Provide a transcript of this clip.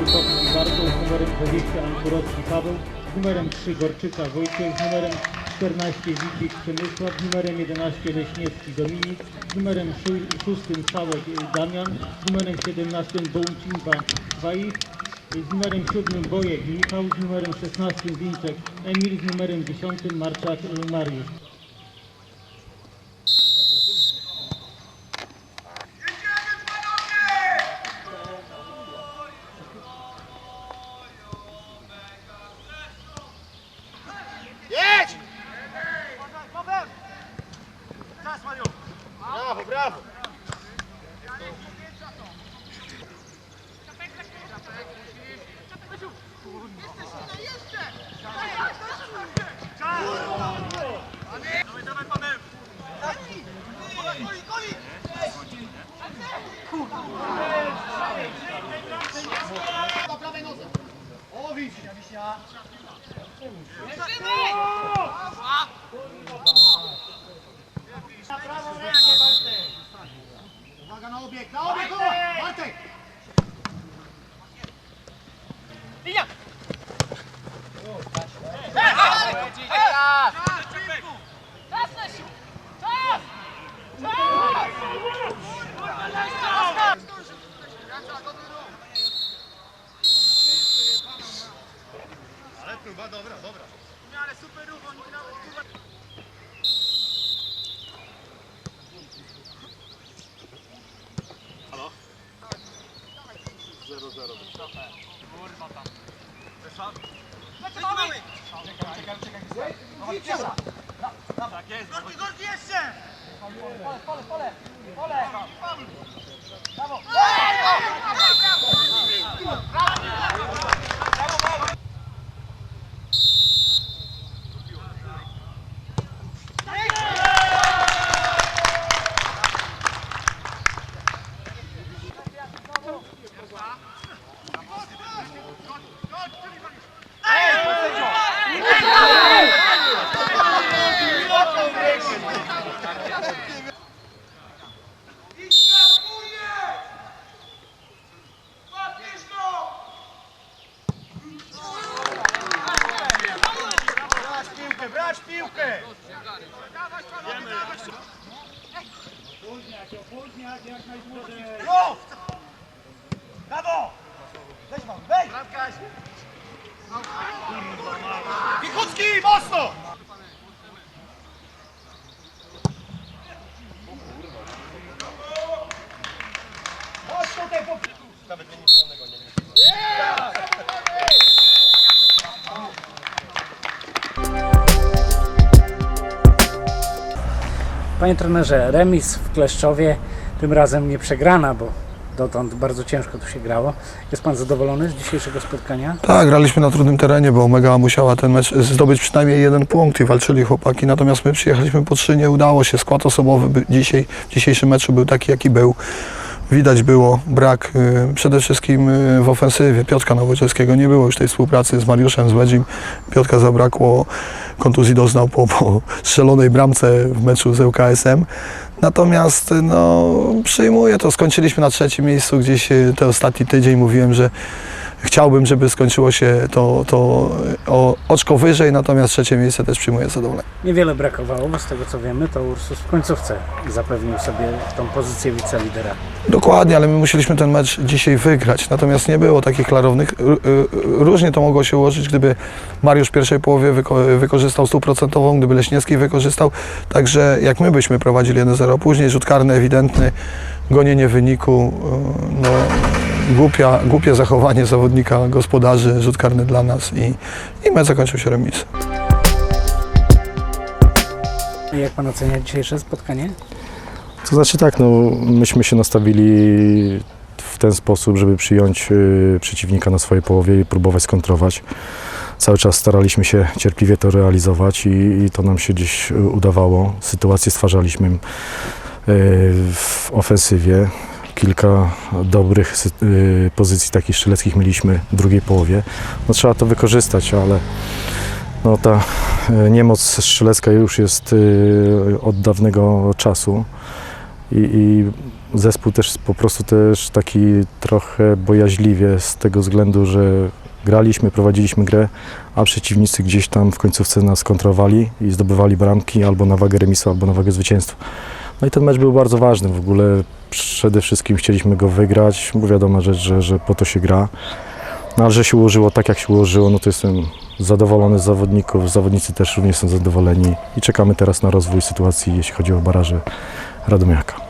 Jankowski Bartosz, z numerem 20 Ankurowski Paweł, z numerem 3 Gorczyca Wojciech, z numerem 14 Wicik Przemysław, z numerem 11 Leśniewski Dominik, z numerem 6 Całek Damian, z numerem 17 Bołcimba Waich, z numerem 7 Bojek Michał, z numerem 16 Winczek Emil, z numerem 10 Marczak Mariusz. Brawo. O, wiśnia, wiśnia. Na prawą rękę, Lagana obiekt, na obiekt, Bartek! Bartek! Linia! Ale próba dobra, dobra. W miarę super ruch, oni na kurwa... 0 0 Kurwa tam. Weszła? Czekaj, czekaj, czekaj. Tak jest. Gorki, gorki jeszcze! Pole, pole, pole, pole. Brawo. Brać piłkę, brać piłkę! Go! Brawo! Weź wam, weź! Wikucki, mocno! Chodź tutaj po... Nawet nic wolnego nie Panie trenerze, remis w Kleszczowie, tym razem nie przegrana, bo dotąd bardzo ciężko tu się grało. Jest Pan zadowolony z dzisiejszego spotkania? Tak, graliśmy na trudnym terenie, bo Omega musiała ten mecz zdobyć przynajmniej jeden punkt i walczyli chłopaki, natomiast my przyjechaliśmy po trzy, nie udało się. Skład osobowy dzisiaj, w dzisiejszym meczu był taki, jaki był. Widać było brak y, przede wszystkim y, w ofensywie Piotka Nowoczewskiego. Nie było już tej współpracy z Mariuszem, z Łedzim. Piotka zabrakło, kontuzji doznał po, po strzelonej bramce w meczu z ŁKSM. Natomiast no, przyjmuję to. Skończyliśmy na trzecim miejscu. Gdzieś y, ten ostatni tydzień mówiłem, że chciałbym, żeby skończyło się to, to o oczko wyżej, natomiast trzecie miejsce też przyjmuję z zadowoleniem. Niewiele brakowało, bo z tego co wiemy, to Ursus w końcówce zapewnił sobie tą pozycję wicelidera. Dokładnie, ale my musieliśmy ten mecz dzisiaj wygrać. Natomiast nie było takich klarownych. R- Różnie to mogło się ułożyć, gdyby Mariusz w pierwszej połowie wyko- wykorzystał stuprocentową, gdyby Leśniewski wykorzystał. Także jak my byśmy prowadzili 1-0, później rzut karny ewidentny, gonienie wyniku, yy, no, głupia, głupie zachowanie zawodnika gospodarzy, rzut karny dla nas i, i mecz zakończył się remisem. Jak Pan ocenia dzisiejsze spotkanie? To znaczy tak, no, myśmy się nastawili w ten sposób, żeby przyjąć y, przeciwnika na swojej połowie i próbować skontrować. Cały czas staraliśmy się cierpliwie to realizować i, i to nam się gdzieś y, udawało. Sytuacje stwarzaliśmy y, w ofensywie. Kilka dobrych y, pozycji takich strzeleckich mieliśmy w drugiej połowie. No, trzeba to wykorzystać, ale no, ta y, niemoc strzelecka już jest y, od dawnego czasu. i, i zespół też po prostu też taki trochę bojaźliwie z tego względu, że graliśmy, prowadziliśmy grę, a przeciwnicy gdzieś tam w końcówce nas kontrowali i zdobywali bramki albo na wagę remisu, albo na wagę zwycięstwa. No i ten mecz był bardzo ważny. W ogóle przede wszystkim chcieliśmy go wygrać, bo wiadomo rzecz, że, że po to się gra. No ale że się ułożyło tak, jak się ułożyło, no to jestem zadowolony z zawodników. Zawodnicy też również są zadowoleni i czekamy teraz na rozwój sytuacji, jeśli chodzi o baraże Radomiaka.